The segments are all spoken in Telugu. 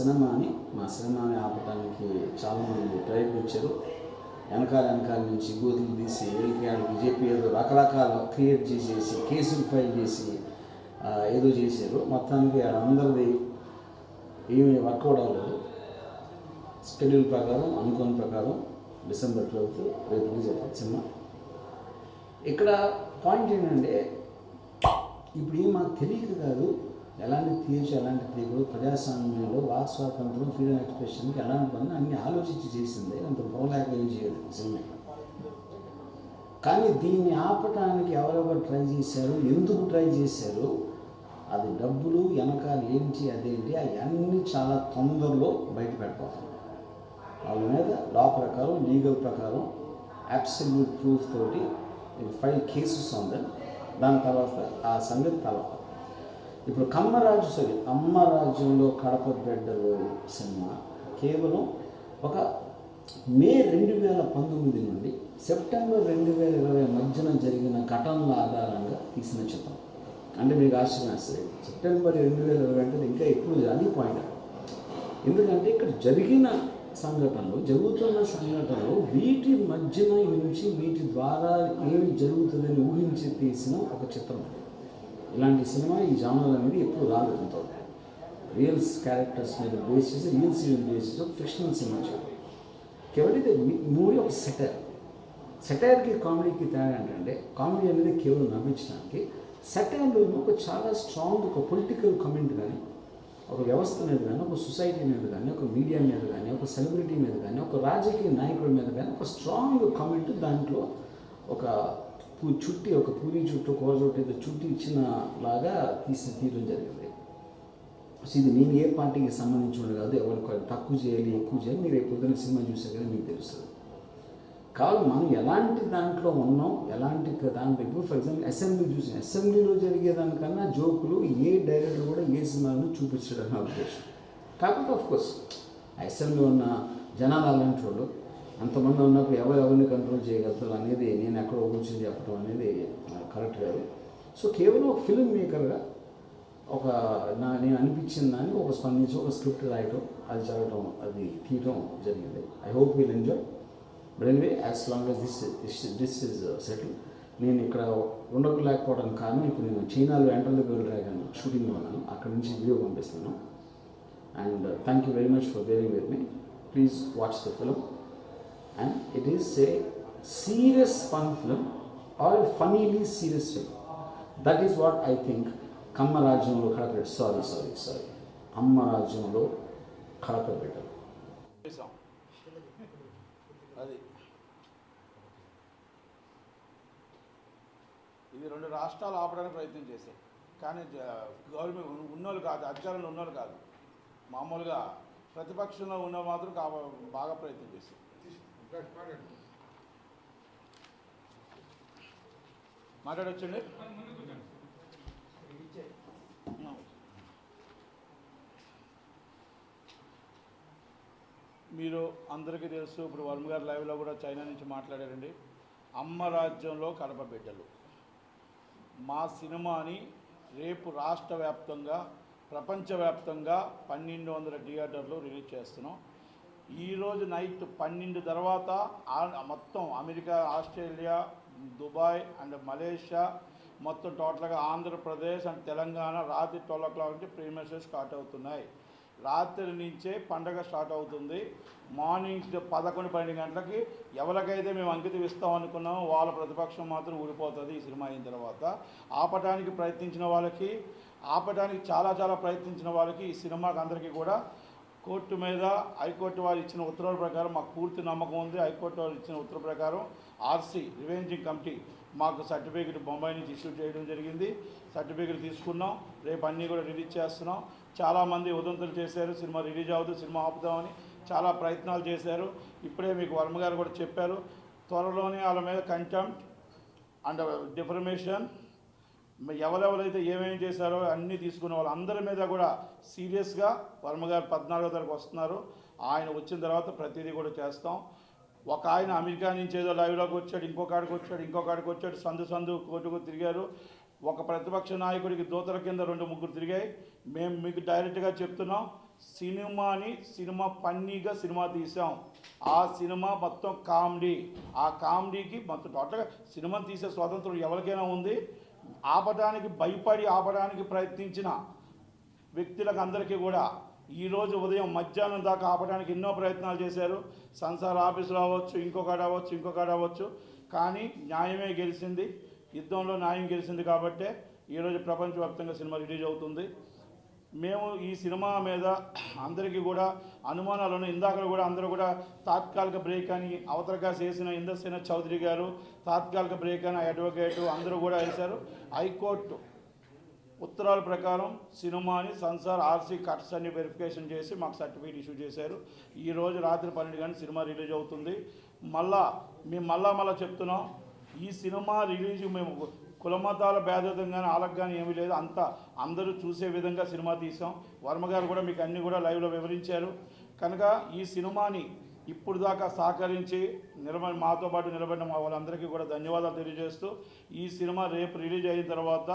సినిమాని మా సినిమాని ఆపడానికి చాలామంది ప్రయత్నించారు వెనకాల వెనకాల నుంచి గోతులు తీసి వీళ్ళకి బీజేపీ ఏదో రకరకాల క్రియేట్ చేసేసి కేసులు ఫైల్ చేసి ఏదో చేశారు. మొత్తానికి అందరిది ఏమీ వర్కౌట్ అవ్వలేదు షెడ్యూల్ ప్రకారం అనుకోని ప్రకారం డిసెంబర్ ట్వెల్త్ రేపు రిలీజ్ అవుతుంది సినిమా. ఇక్కడ పాయింట్ ఏంటంటే ఇప్పుడు ఏం మాకు తెలియక కాదు. ఎలాంటి తీర్చి ఎలాంటి తీగలు ప్రజాస్వామ్యంలో వాక్ స్వాతంత్రం ఫ్రీడమ్ ఎక్స్ప్రెషన్కి ఎలాంటి పని అన్ని ఆలోచించి చేసింది. అంత పోలేక ఏం చేయదు సినిమా కానీ దీన్ని ఆపటానికి ఎవరెవరు ట్రై చేశారు ఎందుకు ట్రై చేశారు అది డబ్బులు వెనకాల ఏంటి అదేంటి అవన్నీ చాలా తొందరలో బయట పెట్టబోతున్నాం వాళ్ళ మీద లా ప్రకారం లీగల్ ప్రకారం అబ్సల్యూట్ ప్రూఫ్ తోటి ఫైవ్ కేసెస్ ఉంది దాని తర్వాత ఆ సంగతి తర్వాత. ఇప్పుడు కమ్మరాజు సరే అమ్మరాజ్యంలో కడప బిడ్డలు సినిమా కేవలం ఒక మే రెండు వేల పంతొమ్మిది నుండి సెప్టెంబర్ రెండు వేల ఇరవై మధ్యన జరిగిన ఘటనల ఆధారంగా తీసిన చిత్రం. అంటే మీకు ఆశ్చర్యం సెప్టెంబర్ రెండు వేల ఇరవై అంటే ఇంకా ఎక్కువ అది పాయింట్. ఎందుకంటే ఇక్కడ జరిగిన సంఘటనలు జరుగుతున్న సంఘటనలు వీటి మధ్యన నుంచి వీటి ద్వారా ఏమి జరుగుతుందని ఊహించి తీసిన ఒక చిత్రం. ఇలాంటి సినిమా ఈ జానర్ అనేది ఎప్పుడు రాలేదు ఇంతవరకు రియల్స్ క్యారెక్టర్స్ మీద బేస్ చేసి రియల్స్ బేస్ చేసి ఒక ఫిక్షనల్ సినిమా చేయడం కేవలం మూవీ ఒక సెటైర్ సెటైర్కి కామెడీకి తేడా ఏంటంటే కామెడీ అనేది కేవలం నవ్వించడానికి సెటైర్లో ఒక చాలా స్ట్రాంగ్ ఒక పొలిటికల్ కమెంట్ కానీ ఒక వ్యవస్థ మీద కానీ ఒక సొసైటీ మీద కానీ ఒక మీడియా మీద కానీ ఒక సెలబ్రిటీ మీద కానీ ఒక రాజకీయ నాయకుడి మీద కానీ ఒక స్ట్రాంగ్ కమెంట్ దాంట్లో ఒక చుట్టి ఒక పూరి చుట్టూ కోర చుట్టూ ఏదో చుట్టి ఇచ్చిన లాగా తీసి తీయడం జరిగింది. సో ఇది నేను ఏ పార్టీకి సంబంధించిన కాదు ఎవరికి తక్కువ చేయాలి ఎక్కువ చేయాలి మీరు పొద్దున్న సినిమా చూసే కదా మీకు తెలుస్తుంది కావాలి మనం ఎలాంటి దాంట్లో ఉన్నాం ఎలాంటి దాంట్లో ఇప్పుడు ఫర్ ఎగ్జాంపుల్ అసెంబ్లీ చూసిన అసెంబ్లీలో జరిగేదానికన్నా జోకులు ఏ డైరెక్టర్ కూడా ఏ సినిమాను చూపించడం నా ఉద్దేశం. కాకపోతే ఆఫ్ కోర్స్ అసెంబ్లీ ఉన్న జనాలు అలాంటి వాళ్ళు అంతమంది ఉన్నప్పుడు ఎవరు ఎవరిని కంట్రోల్ చేయగలుగుతారు అనేది నేను ఎక్కడో కూర్చొని చెప్పడం అనేది కరెక్ట్ కాదు. సో కేవలం ఒక ఫిల్మ్ మేకర్గా ఒక నా నేను అనిపించిన దాన్ని ఒక స్పందించి ఒక స్క్రిప్ట్ రాయటం అది చదవటం అది తీయటం జరిగింది. I hope will enjoy but anyway as long as this this is settle నేను ఇక్కడ ఉండలేకపోవడానికి కారణం ఇప్పుడు నేను చైనాలో ఎంటర్ ద గర్ల్ డ్రాగన్ షూటింగ్లో ఉన్నాను. అక్కడ నుంచి వీడియో పంపిస్తున్నాను. And thank you very much for bearing with me please watch the film and it is a serious fun film or funnily serious film that is what I think కమ్మ రాజ్యంలో సారీ సారీ సారీ అమ్మ రాజ్యంలో కడప అది. ఇది రెండు రాష్ట్రాలు ఆపడానికి ప్రయత్నం చేశాయి. కానీ గవర్నమెంట్ ఉన్నోళ్ళు కాదు అధికారంలో ఉన్నోళ్ళు కాదు. మామూలుగా ప్రతిపక్షంలో ఉన్న మాత్రం బాగా ప్రయత్నం చేశారు మాట్లాడొచ్చండి? మీరు అందరికీ తెలుసు ఇప్పుడు వర్మ గారు లైవ్లో కూడా చైనా నుంచి మాట్లాడారండి. అమ్మ రాజ్యంలో కడప బిడ్డలు. మా సినిమాని రేపు రాష్ట్ర వ్యాప్తంగా ప్రపంచవ్యాప్తంగా పన్నెండు వందల థియేటర్లు రిలీజ్ చేస్తున్నాం. ఈరోజు నైట్ పన్నెండు తర్వాత మొత్తం America Australia Dubai and Malaysia మొత్తం టోటల్గా ఆంధ్రప్రదేశ్ అండ్ తెలంగాణ రాత్రి ట్వెల్వ్ ఓ క్లాక్ నుంచి ప్రీమియర్స్ స్టార్ట్ అవుతున్నాయి. రాత్రి నుంచే పండగ స్టార్ట్ అవుతుంది. మార్నింగ్ పదకొండు పన్నెండు గంటలకి ఎవరికైతే మేము అంకితం ఇస్తాం అనుకున్నామో వాళ్ళ ప్రతిపక్షం మాత్రం ఊడిపోతుంది ఈ సినిమా అయిన తర్వాత. ఆపటానికి ప్రయత్నించిన వాళ్ళకి ఆపటానికి చాలా చాలా ప్రయత్నించిన వాళ్ళకి ఈ సినిమాకి అందరికీ కూడా కోర్టు మీద హైకోర్టు వారు ఇచ్చిన ఉత్తర్వుల ప్రకారం మాకు పూర్తి నమ్మకం ఉంది. హైకోర్టు వారు ఇచ్చిన ఉత్తర్వు ప్రకారం ఆర్సీ రివెంజింగ్ కమిటీ మాకు సర్టిఫికేట్ బొంబాయి నుంచి ఇష్యూ చేయడం జరిగింది. సర్టిఫికేట్ తీసుకున్నాం. రేపు అన్నీ కూడా రిలీజ్ చేస్తున్నాం. చాలామంది ఉదంతులు చేశారు. సినిమా రిలీజ్ అవుతూ సినిమా ఆపుదామని చాలా ప్రయత్నాలు చేశారు. ఇప్పుడే మీకు వర్మ గారు కూడా చెప్పారు. త్వరలోనే వాళ్ళ మీద కంటెంప్ట్ అండ్ డిఫర్మేషన్ ఎవరెవరైతే ఏమేమి చేశారో అన్నీ తీసుకున్న వాళ్ళందరి మీద కూడా సీరియస్గా వర్మగారు పద్నాలుగో తారీఖు వస్తున్నారు. ఆయన వచ్చిన తర్వాత ప్రతిదీ కూడా చేస్తాం. ఒక ఆయన అమెరికా నుంచి ఏదో లైవ్లోకి వచ్చాడు ఇంకొక ఆడికి వచ్చాడు ఇంకొక ఆడికి వచ్చాడు సందు సందు కోర్టుకు తిరిగారు. ఒక ప్రతిపక్ష నాయకుడికి దూతల కింద రెండు ముగ్గురు తిరిగాయి. మేము మీకు డైరెక్ట్గా చెప్తున్నాం సినిమాని సినిమా పన్నీగా సినిమా తీసాం. ఆ సినిమా మొత్తం కామెడీ. ఆ కామెడీకి మొత్తం టోటల్గా సినిమా తీసే స్వాతంత్రం ఎవరికైనా ఉంది. ఆపడానికి భయపడి ఆపడానికి ప్రయత్నించిన వ్యక్తులకు అందరికీ కూడా ఈరోజు ఉదయం మధ్యాహ్నం దాకా ఆపడానికి ఎన్నో ప్రయత్నాలు చేశారు. సంసార ఆఫీసులో అవ్వచ్చు ఇంకొకటి అవ్వచ్చు ఇంకొకటి అవ్వచ్చు. కానీ న్యాయమే గెలిచింది. యుద్ధంలో న్యాయం గెలిచింది కాబట్టే ఈరోజు ప్రపంచవ్యాప్తంగా సినిమా రిలీజ్ అవుతుంది. మేము ఈ సినిమా మీద అందరికీ కూడా అనుమానాలు ఉన్నాయి ఇందాక కూడా అందరూ కూడా తాత్కాలిక బ్రేక్ అని అవతరగా చేసిన ఇంద్రసేన చౌదరి గారు తాత్కాలిక బ్రేక్ అని అడ్వకేటు అందరూ కూడా వేశారు. హైకోర్టు ఉత్తరాల ప్రకారం సినిమాని సంసార్ ఆర్సీ కట్స్ అన్ని వెరిఫికేషన్ చేసి మాకు సర్టిఫికేట్ ఇష్యూ చేశారు. ఈ రోజు రాత్రి పన్నెండు గంటల సినిమా రిలీజ్ అవుతుంది. మళ్ళా మేము మళ్ళా మళ్ళా చెప్తున్నాం ఈ సినిమా రిలీజ్ మేము కులమతాల భేదతం కానీ వాళ్ళకి కానీ ఏమీ లేదు. అంతా అందరూ చూసే విధంగా సినిమా తీసాం వర్మ గారు కూడా మీకు అన్ని కూడా లైవ్లో వివరించారు. కనుక ఈ సినిమాని ఇప్పుడు దాకా సహకరించి నిలబడి మాతో పాటు నిలబడిన మా వాళ్ళందరికీ కూడా ధన్యవాదాలు తెలియజేస్తూ ఈ సినిమా రేపు రిలీజ్ అయిన తర్వాత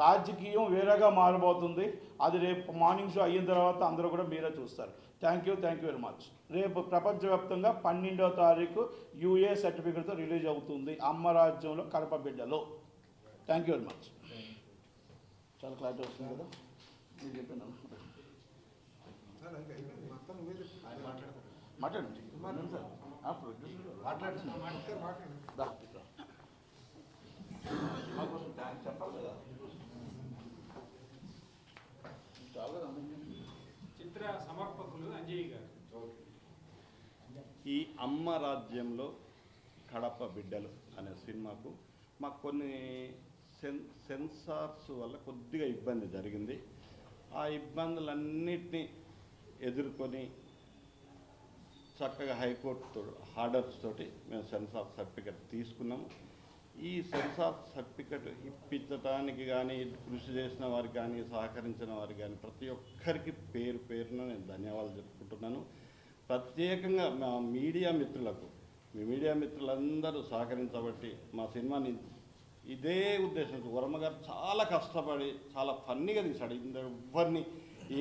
రాజకీయం వేరేగా మారబోతుంది. అది రేపు మార్నింగ్ షో అయిన తర్వాత అందరూ కూడా మీరే చూస్తారు. Thank you thank you very much. రేపు ప్రపంచవ్యాప్తంగా పన్నెండవ తారీఖు యూఏ సర్టిఫికేట్తో రిలీజ్ అవుతుంది అమ్మ రాజ్యంలో కడప బిడ్డలో. థ్యాంక్ యూ వెరీ మచ్ చాలా క్లారిటీ వస్తుంది కదా? మీరు చెప్పాను మాట్లాడండి. ఆ, producer. దా, దా. మా కోసం థ్యాంక్స్ చెప్పాలి కదా? చిత్ర సమర్పకులు అంజయ్ గారు. ఈ అమ్మ రాజ్యంలో కడప బిడ్డలు అనే సినిమాకు మాకు కొన్ని సెన్ సెన్సార్స్ వల్ల కొద్దిగా ఇబ్బంది జరిగింది. ఆ ఇబ్బందులన్నిటినీ ఎదుర్కొని చక్కగా హైకోర్టు ఆర్డర్స్ తోటి మేము సెన్సార్ సర్టిఫికెట్ తీసుకున్నాము. ఈ సెన్సార్ సర్టిఫికెట్ ఇప్పించడానికి కానీ కృషి చేసిన వారికి కానీ సహకరించిన వారికి కానీ ప్రతి ఒక్కరికి పేరు పేరున నేను ధన్యవాదాలు చెప్పుకుంటున్నాను. ప్రత్యేకంగా మా మీడియా మిత్రులకు మీ మీడియా మిత్రులందరూ సహకరించబట్టి మా సినిమాని ఇదే ఉద్దేశంతో వర్మ గారు చాలా కష్టపడి చాలా ఫన్నీగా తీశాడు. ఇందులో ఎవ్వరిని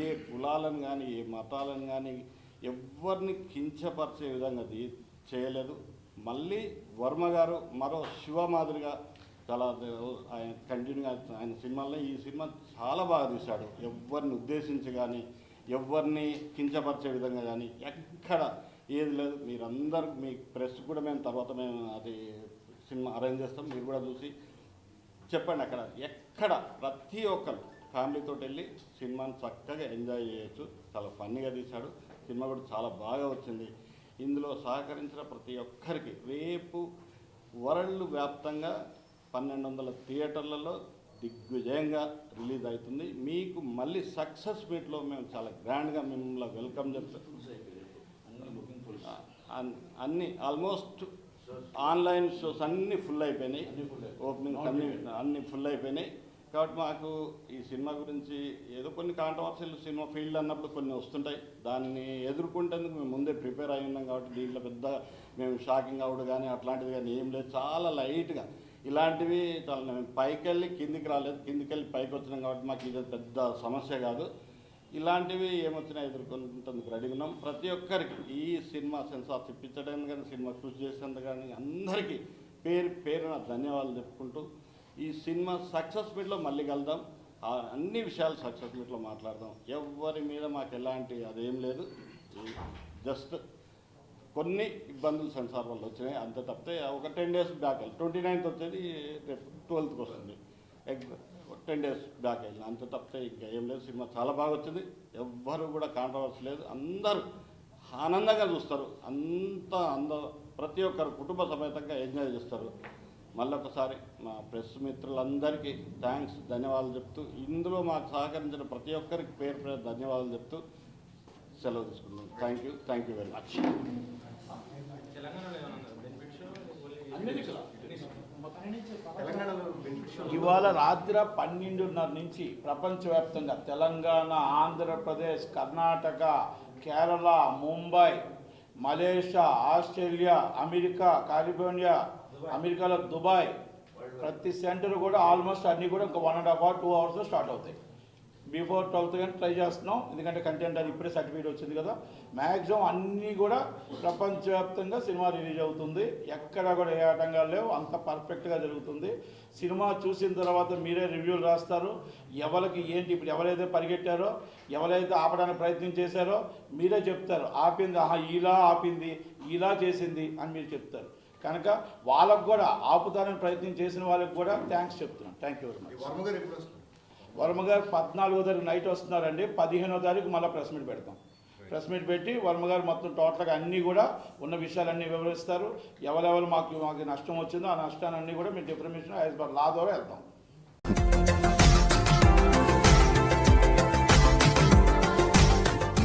ఏ కులాలను కానీ ఏ మతాలను కానీ ఎవరిని కించపరిచే విధంగా చేయలేదు. మళ్ళీ వర్మ గారు మరో శివ మాదిరిగా చాలా ఆయన కంటిన్యూగా ఆయన సినిమాల్లో ఈ సినిమా చాలా బాగా తీశాడు. ఎవరిని ఉద్దేశించి కానీ ఎవరిని కించపరిచే విధంగా కానీ ఎక్కడ ఏది లేదు. మీరందరూ మీ ప్రెస్ కూడా మేము తర్వాత మేము అది సినిమా అరేంజ్ చేస్తాం. మీరు కూడా చూసి చెప్పండి అక్కడ. ఎక్కడ ప్రతి ఒక్కరు ఫ్యామిలీతో వెళ్ళి సినిమాని చక్కగా ఎంజాయ్ చేయొచ్చు. చాలా ఫన్నీగా తీశాడు. సినిమా కూడా చాలా బాగా వచ్చింది. ఇందులో సహకరించిన ప్రతి ఒక్కరికి రేపు వరల్డ్ వ్యాప్తంగా పన్నెండు వందల థియేటర్లలో దిగ్విజయంగా రిలీజ్ అవుతుంది. మీకు మళ్ళీ సక్సెస్ మీట్లో మేము చాలా గ్రాండ్గా మిమ్మల్ని వెల్కమ్ చెప్తాం అన్- అన్ని ఆల్మోస్ట్ ఆన్లైన్ షోస్ అన్నీ ఫుల్ అయిపోయినాయి. ఓపెనింగ్స్ అన్ని అన్ని ఫుల్ అయిపోయినాయి. కాబట్టి మాకు ఈ సినిమా గురించి ఏదో కొన్ని కాంట్రవర్సీలు సినిమా ఫీల్డ్ అన్నప్పుడు కొన్ని వస్తుంటాయి. దాన్ని ఎదుర్కొంటేందుకు మేము ముందే ప్రిపేర్ అయి ఉన్నాం కాబట్టి దీంట్లో పెద్ద మేము షాకింగ్ అవుడు కానీ అట్లాంటిది కానీ ఏం లేదు. చాలా లైట్గా ఇలాంటివి చాలా మేము పైకి వెళ్ళి కిందికి రాలేదు. కిందికి వెళ్ళి పైకి వచ్చినాం కాబట్టి మాకు ఇది పెద్ద సమస్య కాదు. ఇలాంటివి ఏమొచ్చినా ఎదుర్కొంటందుకు రెడీ ఉన్నాం. ప్రతి ఒక్కరికి ఈ సినిమా సెన్సార్ తెప్పించడానికి కానీ సినిమా కృషి చేసేందుకు కానీ అందరికీ పేరు పేరున ధన్యవాదాలు చెప్పుకుంటూ ఈ సినిమా సక్సెస్ మీట్లో మళ్ళీ కలుద్దాం. ఆ అన్ని విషయాలు సక్సెస్ మీట్లో మాట్లాడదాం. ఎవరి మీద మాకు ఎలాంటి అదేం లేదు. జస్ట్ కొన్ని ఇబ్బందులు సెన్సార్ వల్ల వచ్చినాయి. అంతే తప్పితే ఒక ten days back twenty ninth వచ్చేది రేపు ట్వెల్త్కి వస్తుంది. టెన్ డేస్ బ్యాక్ వెళ్ళిన అంతే తప్పితే ఇంకా ఏం లేదు. సినిమా చాలా బాగా వచ్చింది. ఎవ్వరు కూడా కాంట్రవర్సీ లేదు. అందరూ ఆనందంగా చూస్తారు. అంత అంద ప్రతి ఒక్కరు కుటుంబ సమేతంగా ఎంజాయ్ చేస్తారు. మళ్ళొకసారి మా ప్రెస్ మిత్రులందరికీ థ్యాంక్స్ ధన్యవాదాలు చెప్తూ ఇందులో మాకు సహకరించిన ప్రతి ఒక్కరికి పేరు పేరు ధన్యవాదాలు చెప్తూ సెలవు తీసుకున్నాను thank you thank you very much ఇవాళ రాత్రి పన్నెండున్నర నుంచి ప్రపంచవ్యాప్తంగా Telangana Andhra Pradesh Karnataka Kerala Mumbai Malaysia Australia America California అమెరికాలో దుబాయ్ ప్రతి సెంటర్ కూడా ఆల్మోస్ట్ అన్నీ కూడా ఇంకా one and half hour two అవర్స్లో స్టార్ట్ అవుతాయి. బిఫోర్ ట్వెల్త్ కానీ ట్రై చేస్తున్నాం. ఎందుకంటే కంటెంట్ అది ఇప్పుడే సర్టిఫికేట్ వచ్చింది కదా. మ్యాక్సిమం అన్నీ కూడా ప్రపంచవ్యాప్తంగా సినిమా రిలీజ్ అవుతుంది. ఎక్కడ కూడా ఏ ఆటంకాలు లేవు. అంత పర్ఫెక్ట్గా జరుగుతుంది. సినిమా చూసిన తర్వాత మీరే రివ్యూలు రాస్తారు. ఎవరికి ఏంటి ఇప్పుడు ఎవరైతే పరిగెట్టారో ఎవరైతే ఆపడానికి ప్రయత్నం చేశారో మీరే చెప్తారు. ఆపింది ఆహా ఇలా ఆపింది ఇలా చేసింది అని మీరు చెప్తారు. కనుక వాళ్ళకు కూడా ఆపుతారని ప్రయత్నం చేసిన వాళ్ళకి కూడా థ్యాంక్స్ చెప్తున్నాను. Thank you very much Varma గారు పద్నాలుగో తారీఖు నైట్ వస్తున్నారండి. పదిహేనో తారీఖు మళ్ళీ ప్రెస్ మీట్ పెడతాం. ప్రెస్ మీట్ పెట్టి వర్మ గారు మొత్తం టోటల్గా అన్నీ కూడా ఉన్న విషయాలన్నీ వివరిస్తారు. ఎవరెవరు మాకు మాకు నష్టం వచ్చిందో ఆ నష్టాన్ని కూడా మేము డిఫర్మేషన్ యాజ్ పర్ లా ద్వారా వెళ్తాం.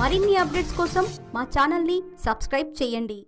మరిన్ని అప్డేట్స్ కోసం మా ఛానల్ని సబ్స్క్రైబ్ చేయండి.